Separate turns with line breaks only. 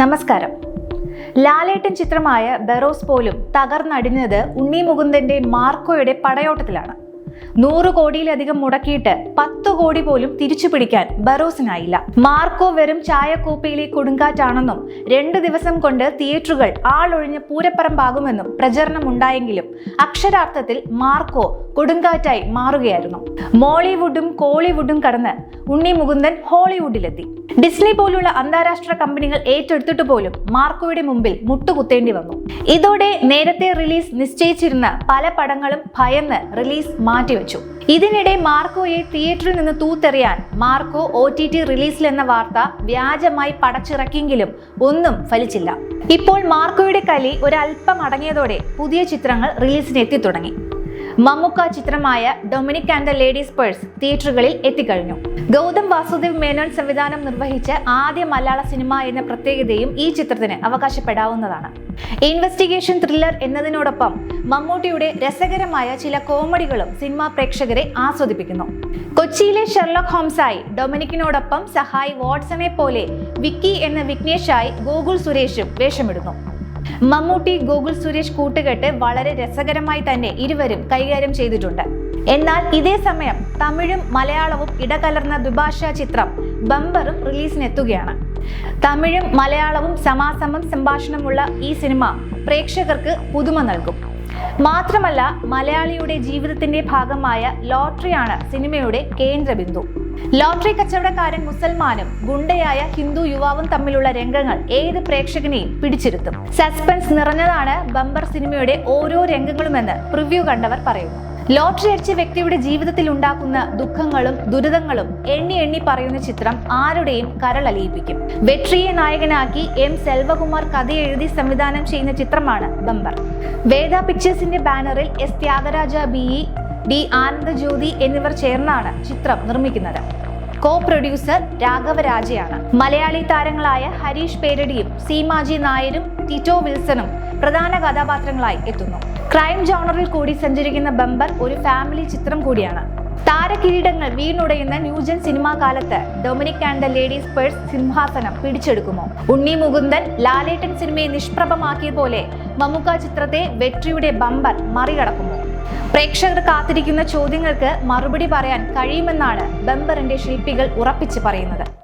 നമസ്കാരം. ലാലേട്ടൻ ചിത്രമായ ബെറോസ് പോലും തകർന്നടിഞ്ഞത് ഉണ്ണി മുകുന്ദന്റെ മാർക്കോയുടെ പടയോട്ടത്തിലാണ്. നൂറ് കോടിയിലധികം മുടക്കിയിട്ട് പത്ത് കോടി പോലും തിരിച്ചു പിടിക്കാൻ ബറോസിനായില്ല മാർക്കോ വെറും ചായക്കൂപ്പയിലെ കൊടുങ്കാറ്റാണെന്നും രണ്ടു ദിവസം കൊണ്ട് തിയേറ്ററുകൾ ആളൊഴിഞ്ഞ് പൂരപ്പറമ്പാകുമെന്നും പ്രചരണമുണ്ടായെങ്കിലും അക്ഷരാർത്ഥത്തിൽ മാർക്കോ കൊടുങ്കാറ്റായി മാറുകയായിരുന്നു. മോളിവുഡും കോളിവുഡും കടന്ന് ഉണ്ണി മുകുന്ദൻ ഹോളിവുഡിലെത്തി. ഡിസ്നി പോലുള്ള അന്താരാഷ്ട്ര കമ്പനികൾ ഏറ്റെടുത്തിട്ട് പോലും മാർക്കോയുടെ മുമ്പിൽ മുട്ടുകുത്തേണ്ടി വന്നു. ഇതോടെ നേരത്തെ റിലീസ് നിശ്ചയിച്ചിരുന്ന പല പടങ്ങളും ഭയന്ന് റിലീസ് മാറ്റിവെച്ചു. ഇതിനിടെ മാർക്കോയെ തിയേറ്ററിൽ നിന്ന് തൂത്തെറിയാൻ മാർക്കോ ഒ ടി ടി റിലീസിൽ എന്ന വാർത്ത വ്യാജമായി പടച്ചിറക്കിയെങ്കിലും ഒന്നും ഫലിച്ചില്ല. ഇപ്പോൾ മാർക്കോയുടെ കലി ഒരല്പം അടങ്ങിയതോടെ പുതിയ ചിത്രങ്ങൾ റിലീസിന് എത്തിത്തുടങ്ങി മമ്മുക്ക ചിത്രമായ Dominic and the ladies purse തിയേറ്ററുകളിൽ എത്തിക്കഴിഞ്ഞു. ഗൗതം വാസുദേവ് മേനോൻ സംവിധാനം നിർവഹിച്ച ആദ്യ മലയാള സിനിമ എന്ന പ്രത്യേകതയും ഈ ചിത്രത്തിന് അവകാശപ്പെടാവുന്നതാണ്. ഇൻവെസ്റ്റിഗേഷൻ ത്രില്ലർ എന്നതിനോടൊപ്പം മമ്മൂട്ടിയുടെ രസകരമായ ചില കോമഡികളും സിനിമാ പ്രേക്ഷകരെ ആസ്വദിപ്പിക്കുന്നു. കൊച്ചിയിലെ ഷെർലോക്ക് ഹോംസായി ഡൊമിനിക്കിനോടൊപ്പം സഹായി വാട്സണെ പോലെ വിക്കി എന്ന വിഘ്നേഷായി ഗോകുൽ സുരേഷും വേഷമിടുന്നു. മമ്മൂട്ടി ഗൂഗിൾ സുരേഷ് കൂട്ടുകെട്ട് വളരെ രസകരമായി തന്നെ ഇരുവരും കൈകാര്യം ചെയ്തിട്ടുണ്ട്. എന്നാൽ ഇതേ സമയം തമിഴും മലയാളവും ഇടകലർന്ന ദ്വിഭാഷാ ചിത്രം ബമ്പറും റിലീസിനെത്തുകയാണ്. തമിഴും മലയാളവും സമാസമം സംഭാഷണമുള്ള ഈ സിനിമ പ്രേക്ഷകർക്ക് പുതുമ നൽകും. മാത്രമല്ല മലയാളിയുടെ ജീവിതത്തിന്റെ ഭാഗമായ ലോട്ടറിയാണ് സിനിമയുടെ കേന്ദ്രബിന്ദു. ലോട്ടറി കച്ചവടക്കാരൻ മുസൽമാനും ഗുണ്ടയായ ഹിന്ദു യുവാവും തമ്മിലുള്ള രംഗങ്ങൾ ഏത് പ്രേക്ഷകനെയും പിടിച്ചിരുത്തും. സസ്പെൻസ് നിറഞ്ഞതാണ് ബമ്പർ സിനിമയുടെ ഓരോ രംഗങ്ങളുമെന്ന് റിവ്യൂ കണ്ടവർ പറയുന്നു. ലോട്ടറി അടിച്ച വ്യക്തിയുടെ ജീവിതത്തിൽ ഉണ്ടാക്കുന്ന ദുഃഖങ്ങളും ദുരിതങ്ങളും എണ്ണി എണ്ണി പറയുന്ന ചിത്രം ആരുടെയും കരളലിയിപ്പിക്കും. വെട്രിയെ നായകനാക്കി എം സെൽവകുമാർ കഥ എഴുതി സംവിധാനം ചെയ്യുന്ന ചിത്രമാണ് ബമ്പർ. വേദ പിക്ചേഴ്സിന്റെ ബാനറിൽ S Thyagaraja B E D Anandajyothi എന്നിവർ ചേർന്നാണ് ചിത്രം നിർമ്മിക്കുന്നത്. കോ പ്രൊഡ്യൂസർ രാഘവരാജയാണ് മലയാളി താരങ്ങളായ ഹരീഷ് പേരടിയും സീമാജി നായരും ടിറ്റോ വിൽസണും പ്രധാന കഥാപാത്രങ്ങളായി എത്തുന്നു. ക്രൈം ജോണറിൽ കൂടി സഞ്ചരിക്കുന്ന ബമ്പർ ഒരു ഫാമിലി ചിത്രം കൂടിയാണ്. താരകിരീടങ്ങൾ വീണുടയുന്ന ന്യൂജൻ സിനിമാ കാലത്ത് Dominic and the ladies purse സിംഹാസനം പിടിച്ചെടുക്കുമോ ഉണ്ണി മുകുന്ദൻ ലാലേട്ടൻ സിനിമയെ നിഷ്പ്രഭമാക്കിയ പോലെ മമ്മൂക്ക ചിത്രത്തെ വെട്രിയുടെ ബമ്പർ മറികടക്കുമോ പ്രേക്ഷകർ കാത്തിരിക്കുന്ന ചോദ്യങ്ങൾക്ക് മറുപടി പറയാൻ കഴിയുമെന്നാണ് ബംബറിന്റെ ശില്പികൾ ഉറപ്പിച്ച് പറയുന്നത്.